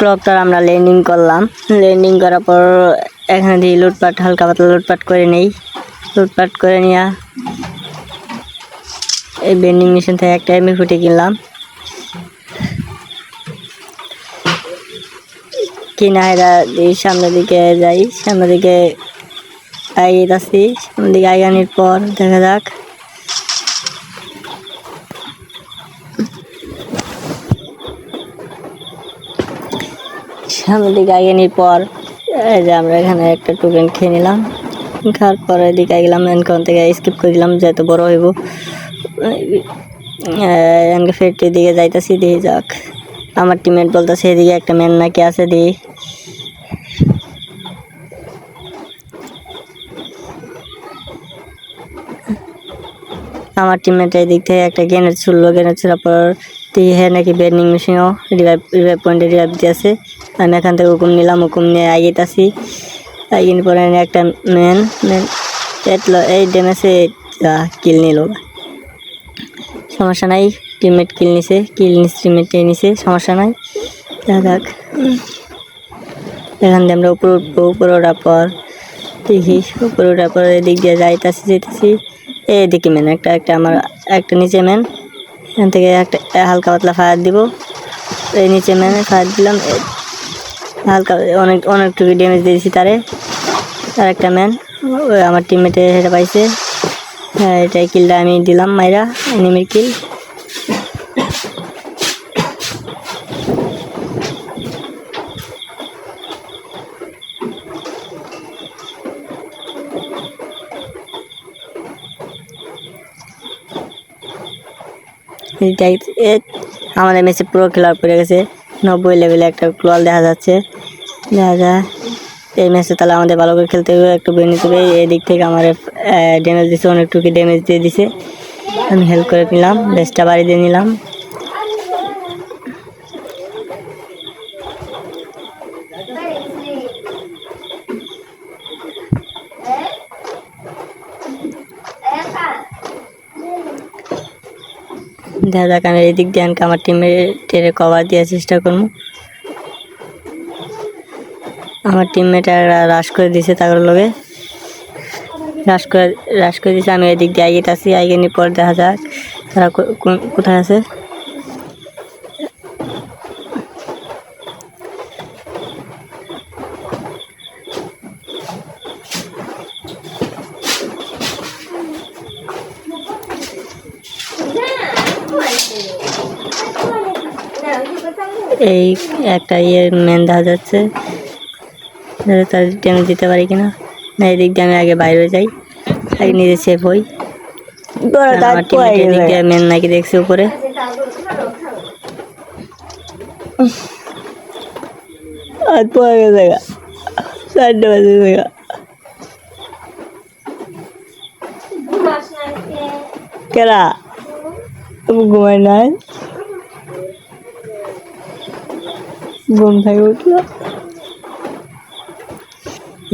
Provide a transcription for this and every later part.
Proctor আমরা landing করলাম। Landing করার পর এখানে দিয়ে লুটপাট, হালকা পাতলা লুটপাট করে নেই। লুটপাট করে নিয়ে এই বেন্ডিং মেশিন থেকে একটা এমনি ফুটে কিনলাম। কিনা এরা সামনের দিকে যাই, সামনের দিকে এগিয়ে যাচ্ছি, সামনের দিকে আগানির পর দেখা যাক। সামনের দিকে আগানির পর, এই যে আমরা এখানে একটা টোকেন খেয়ে নিলাম। খাওয়ার পরে এদিকে গেলাম এনকাউন্ট থেকে স্কিপ করে দিলাম যেহেতু বড় হইব। এনকে ফেরটির দিকে যাইতেছি, দিয়ে যাক। আমার টিমমেট বলতেছে, এদিকে একটা ম্যান নাকি আছে দিই আমার টিমমেট এই দিক থেকে একটা গ্রেনেড ছুড়লো গ্রেনেড ছোড়ার পর দিয়ে হ্যাঁ নাকি বেন্ডিং মেশিনও রিভাইভ রিভাইভ পয়েন্টে রিভাইভ দিয়েছে আমি এখান থেকে হুকুম নিলাম, হুকুম নিয়ে আগিয়েতাছি আগিয়ে পরে একটা ম্যান ম্যান এটলো এই ড্যামেজে কিল নিল। সমস্যা নাই টিমমেট কিল নিছে কিল নিছে টিমমেট নিছে, সমস্যা নাই। দেখা এখান দিয়ে আমরা উপরে উঠবো, উপরে ওঠার পর দেখি, উপরে ওঠার পর এদিক দিয়ে যাইতাছি যেতেছি এদিকে ম্যান একটা একটা আমার, একটা নিচে ম্যান এখান থেকে একটা হালকা পাতলা ফায়ার দিব। এই নিচে ম্যানে ফায়ার দিলাম। হালকা অনেক, অনেকটুকু ড্যামেজ দিয়েছি তারে। আর একটা ম্যান আমার টিমমেটে সেটা পাইছে। হ্যাঁ এটাই কিলটা আমি দিলাম মাইরা এনিমির কিল আমাদের মেসে পুরো খেলার পড়ে গেছে। নব্বই লেভেলে একটা ক্লোয়াল দেখা যাচ্ছে। দেখা যায় এই ম্যাচে তাহলে আমাদের ভালো করে খেলতে হবে, একটু বই নিতে এই দিক থেকে আমার ড্যামেজ দিছে, অনেকটুকু ড্যামেজ দিয়ে দিছে। আমি হেল্প করে নিলাম বেস্টটা বাড়ি দিয়ে নিলাম। দেখা যাক আমি এদিক দিক দিয়ে আনকে আমার টিমে টেরে কভার দেওয়ার চেষ্টা করব। আমার টিমমেটরা রাশ করে দিছে তাদের লোকে রাশ করে রাশ করে দিছে, আমি এদিক দিয়ে আসি আগে নিয়ে পর দেখা যাক তারা কোথায় আছে। এই একটা ইয়ে মেন দেখা যাচ্ছে দেখা তার টেনে দিতে পারি কিনা। না এদিক দিয়ে আমি আগে বাইরে যাই। আগে নিজে সেফ হই। আমার টিমের এদিক দিয়ে মেন নাকি দেখছে উপরে। আর পড়ে গেছে চারটে বাজে কেরা? তুমি ঘুমাই নাই?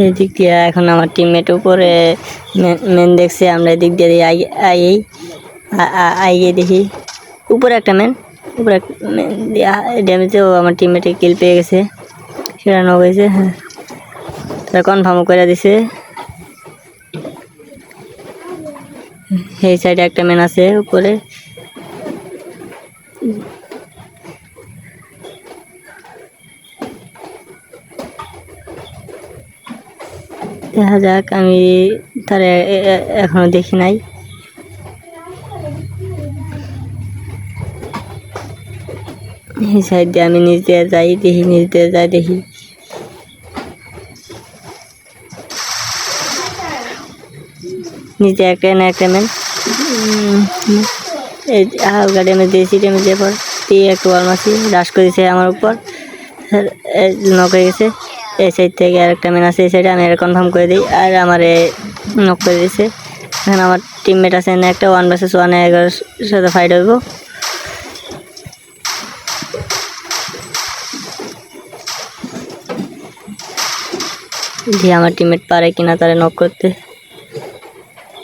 এদিক দিয়ে এখন আমার টিমমেট উপরে মেন দেখছে, আমরা এদিক দিয়ে আই আইয়েই আইয়ে দেখি। উপরে একটা ম্যান উপরে ড্যামেজেও আমার টিমমেটে কিল পেয়ে গেছে। সেটা নেওয়া গেছে হ্যাঁ। তারা কনফার্ম করে দিছে। এই সাইডে একটা ম্যান আছে উপরে। দেখা যাক, আমি তার এখনও দেখি নাই। সাইড দিয়ে আমি নিচ দিয়ে যাই, দেখি, নিচ দিয়ে যাই, দেখি। নিচে একটা না একটা ম্যান হালকা ড্যামেজ দিয়েছি ড্যামেজ দেওয়ার পর দিয়ে একটু ওয়াল মারছি রাশ করেছে আমার উপর। নক গেছে। এই সাইড থেকে আর একটা ম্যান আছে, এই সাইডে আমি এটা কনফার্ম করে দিই। আর আমার নক করে দিয়েছে এখানে আমার টিমমেট আছে এখানে একটা ওয়ান ভার্সেস ওয়ান এগারোর সাথে ফাইট হইব। দিয়ে আমার টিমমেট পারে কিনা তারা নক করতে।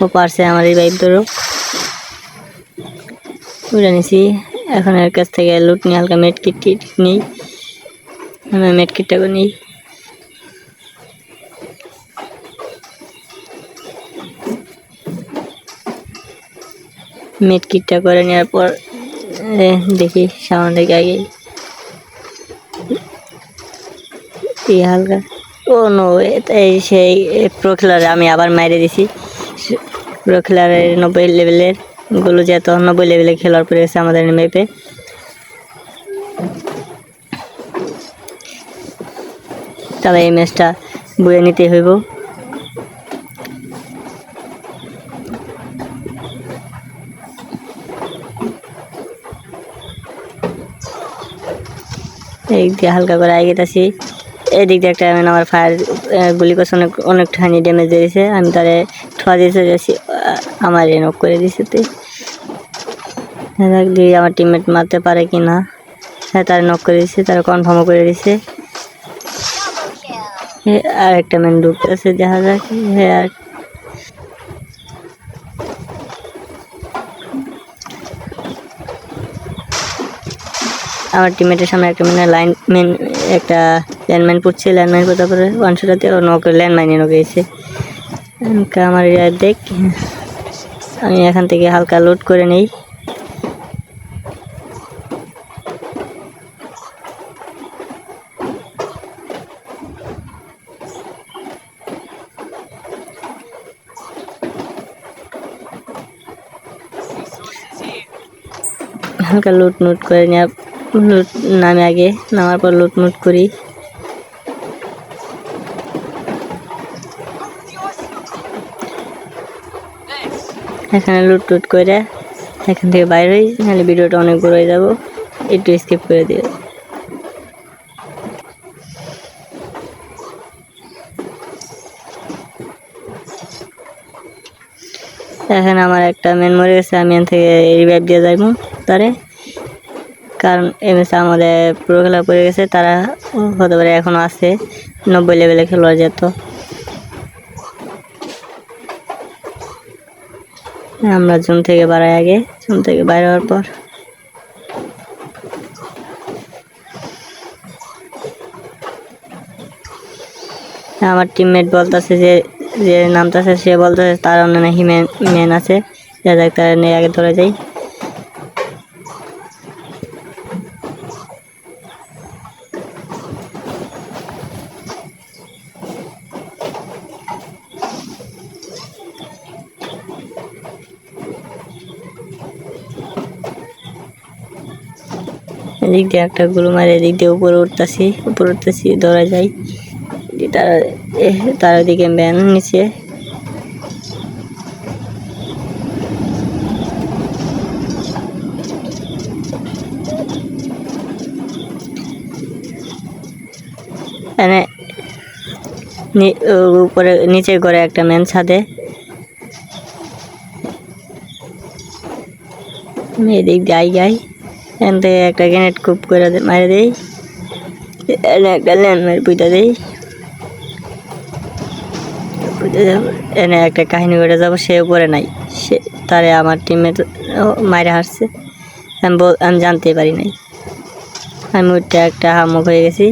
ও পারছে আমার এই বাইক ধরো। উড়ে নিছি। এখন এর কাছ থেকে লুট নিয়ে হালকা মেট কিট নিই। আমি মেটকিটটা করে নিই। মেটকিটটা করে নেওয়ার পর দেখি সামনে থেকে আগে। হালকা। ও, নো এই সেই প্রো খেলারে আমি আবার মাইরে দিছি। প্রো খেলারের নব্বই লেভেলেরগুলো যেত নব্বই লেভেলে খেলার পরে গেছে আমাদের ম্যাপে তাহলে এই ম্যাচটা বয়ে নিতে হইব। এদিক দিয়ে হালকা করে আগে গেছি এদিক দিয়ে একটা আমি আমার ফায়ার গুলি করছে অনেক, অনেকখানি ড্যামেজ দিয়েছে আমি তারে ঠোয়া দিয়েছে যাচ্ছি। আমার নক করে দিয়েছে তুই দিয়ে আমার টিমমেট মারতে পারে কি না হ্যাঁ তারা নক করে দিচ্ছে তারা কনফার্মও করে দিচ্ছে আর একটা ম্যান ঢুকতেছে দেখা যাক। হ্যাঁ আমার টিমেটের সামনে একটা মানে লাইন মেন একটা ল্যান্ডমাইন পড়ছে ল্যান্ডমাইন পড়তে পরে ওয়ান শটাতে নক ল্যান্ডমাইনে নক গেছে আমার দেখ, আমি এখান থেকে হালকা লোড করে নেই। হালকা লুট নুট করে নেওয়া নামে আগে, নামার পর লুট নুট করি। এখানে লুট টুট করে এখান থেকে বাইরে হই, নাহলে ভিডিওটা অনেক বড় হয়ে যাব। একটু স্কিপ করে দিও। এখানে আমার একটা মেন মরে গেছে, আমি এখান থেকে রিভাইভ দিয়ে যাইব। তারে কারণ এমএস আমাদের পুরো খেলা পড়ে গেছে, তারা হতে পারে এখনও আছে, নব্বই লেভেলে খেলোয়াড় যেত। আমরা জুন থেকে বাড়াই আগে, জুন থেকে বাইরে হওয়ার পর। আমার টিমমেট বলতেছে যে যে নামতেছে, সে বলতেছে তার অন্য নাকি মেন মেন আছে যা যাক তারা নিয়ে আগে ধরে যাই। এদিক দিয়ে একটা গুলো মারে এদিক দিয়ে উপরে উঠতেছি উপরে উঠতেছি, ধরা যাই। তারা তার দিকে ম্যান নিচে। উপরে নিচে করে একটা ম্যান ছাদে। এদিক যাই যাই। এখান থেকে একটা গ্রেনেড কুপ করে মারে দেই। এনে একটা ল্যান্ড মেরে পুঁতে দেই এনে একটা কাহিনী করে যাব সে উপরে নাই। সে, তারে আমার টিমের মায়েরা হারছে। আমি বল আমি জানতে পারি নাই। আমি উঠতে একটা হামুক হয়ে গেছি।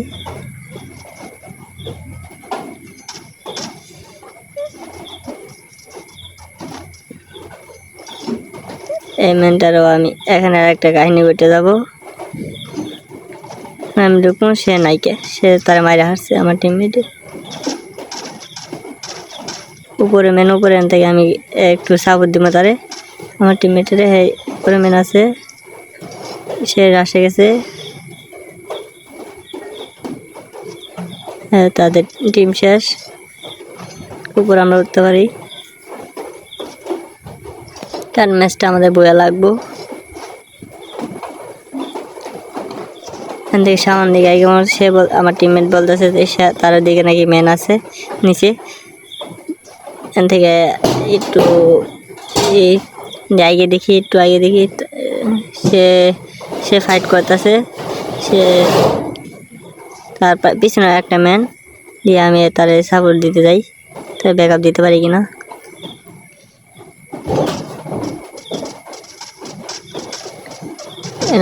এই মেনটারও আমি এখানে আর একটা কাহিনী করতে যাব। আমি ঢুকবো, সে নাইকে। সে তারা মাইরে হারছে আমার টিমমেটে উপরে মেন উপরে থেকে আমি একটু সাপোর্ট দিব তারে। আমার টিমমেটের উপরে মেন আছে। সে রাশে গেছে। হ্যাঁ তাদের টিম শেষ। উপর আমরা উঠতে পারি। কারণ ম্যাচটা আমাদের বইয়া লাগবো। এখান থেকে সামান দিকে আগে আমার সে আমার টিমমেট বলতেছে যে সে তার দিকে নাকি ম্যান আছে, নিচে। এখান থেকে একটু আগে দেখি, একটু আগে দেখি সে সে ফাইট করতেছে। সে তার পিছনে একটা ম্যান দিয়ে আমি তার সাপোর্ট দিতে যাই। তাই ব্যাক দিতে পারি কিনা?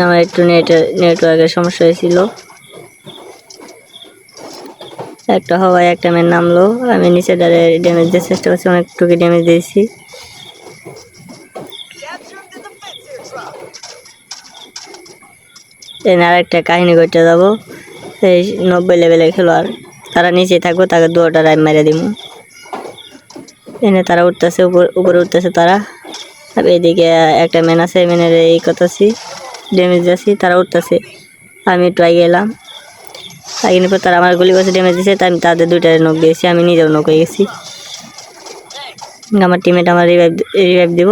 আমার একটু নেট নেটওয়ার্কের সমস্যা হয়েছিল। একটা হওয়ায় একটা মেন নামলো, আমি নিচে দাঁড়িয়ে ড্যামেজ দেওয়ার চেষ্টা করছি অনেকটুকু ড্যামেজ দিয়েছি। এনে আরেকটা কাহিনী করতে যাব। এই নব্বই লেভেলের খেলোয়াড়, তারা নিচে থাকব, তাকে দুটা রাইম মেরে দিব এনে তারা উঠতেছে, উপর, উপরে উঠতেছে তারা। আর এদিকে একটা মেন আছে মেনের এই করতেছি। ড্যামেজ দিয়েছি, তারা উঠতেছে। আমি একটু আগে এলাম। আগে পর তারা আমার গুলি করছে ড্যামেজ দিয়েছে, তাই আমি তাদের দুইটারে নখ দিয়েছি, আমি নিজেও নখ হয়ে গেছি। আমার টিমেট আমার রিভাইভ রিভাইভ দিব।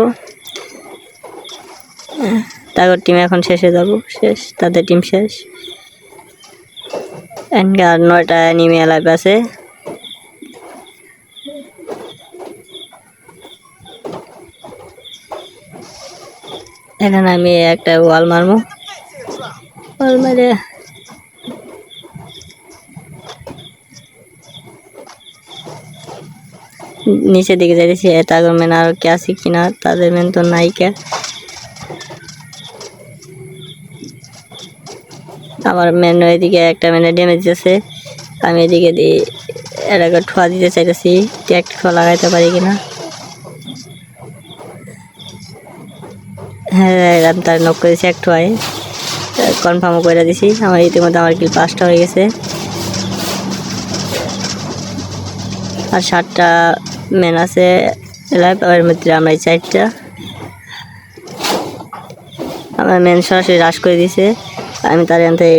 তারপর টিম এখন শেষে যাব, শেষ, তাদের টিম শেষ। এন্ড আর নয়টা নিমে লাইভ আছে। এখানে আমি একটা ওয়াল মারবো। ওয়াল মারে নিচের দিকে যাইতেছি তাদের মেন আর কে আছে কিনা তাদের মেন তো নাই কে। আমার মেন এদিকে একটা মেনে ড্যামেজ আছে আমি এদিকে দিয়ে এটাকে ঠোয়া দিতে চাইতেছি ট্যাগ ঠোয়া লাগাইতে পারি কিনা। হ্যাঁ তার নক করেছি এক ঠোয়ায় কনফার্মও করে দিছি। আমার ইতিমধ্যে আমার কিল পাঁচটা হয়ে গেছে। আর সাতটা মেন আছে এর মধ্যে আমরা এই চারটা। আমার মেন সরাসরি হ্রাস করে দিছে। আমি তার এখান থেকে